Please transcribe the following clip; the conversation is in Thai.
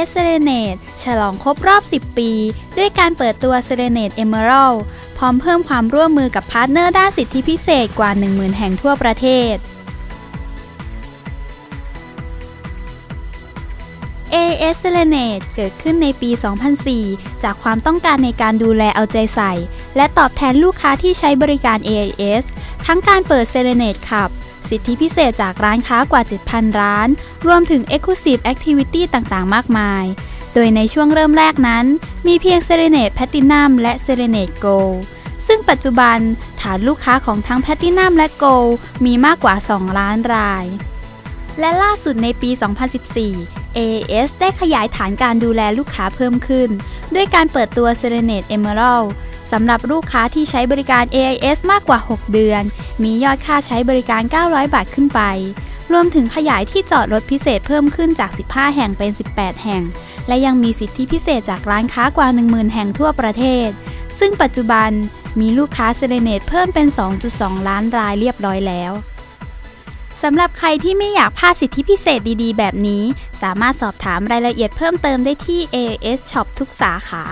AIS Serenade ฉลองครบรอบ 10 ปี ด้วยการเปิดตัว Serenade Emerald พร้อมเพิ่มความร่วมมือกับพาร์ทเนอร์ด้านสิทธิพิเศษกว่า 10,000 แห่งทั่วประเทศ AS Serenade เกิดขึ้นในปี 2004 จากความต้องการในการดูแลเอาใจใส่ และตอบแทนลูกค้าที่ใช้บริการ AIS ทั้งการเปิด Serenade ขับ สิทธิพิเศษจากร้านค้ากว่า 7,000 ร้าน รวมถึง Exclusive Activity ต่างๆ มากมาย โดยในช่วงเริ่มแรกนั้น มีเพียง Serenade Platinum และ Serenade Gold ซึ่งปัจจุบันฐานลูกค้าของทั้ง Platinum และ Gold มีมากกว่า 2 ล้านราย และล่าสุดในปี 2014 AS ได้ขยายฐานการดูแลลูกค้าเพิ่มขึ้น ด้วยการเปิดตัว Serenade Emerald สำหรับลูกค้าที่ใช้บริการ AIS มากกว่า 6 เดือน มียอดค่าใช้บริการ 900 บาทขึ้นไป รวมถึงขยายที่จอดรถพิเศษเพิ่มขึ้นจาก 15 แห่งเป็น 18 แห่ง และยังมีสิทธิพิเศษจากร้านค้ากว่า 10,000 แห่งทั่วประเทศ ซึ่งปัจจุบันมีลูกค้า Serenade เพิ่มเป็น 2.2 ล้านรายเรียบร้อยแล้วสำหรับใครที่ไม่อยากพลาดสิทธิพิเศษดีๆ แบบนี้ สามารถสอบถามรายละเอียดเพิ่มเติมได้ที่ AAS Shop ทุกสาขา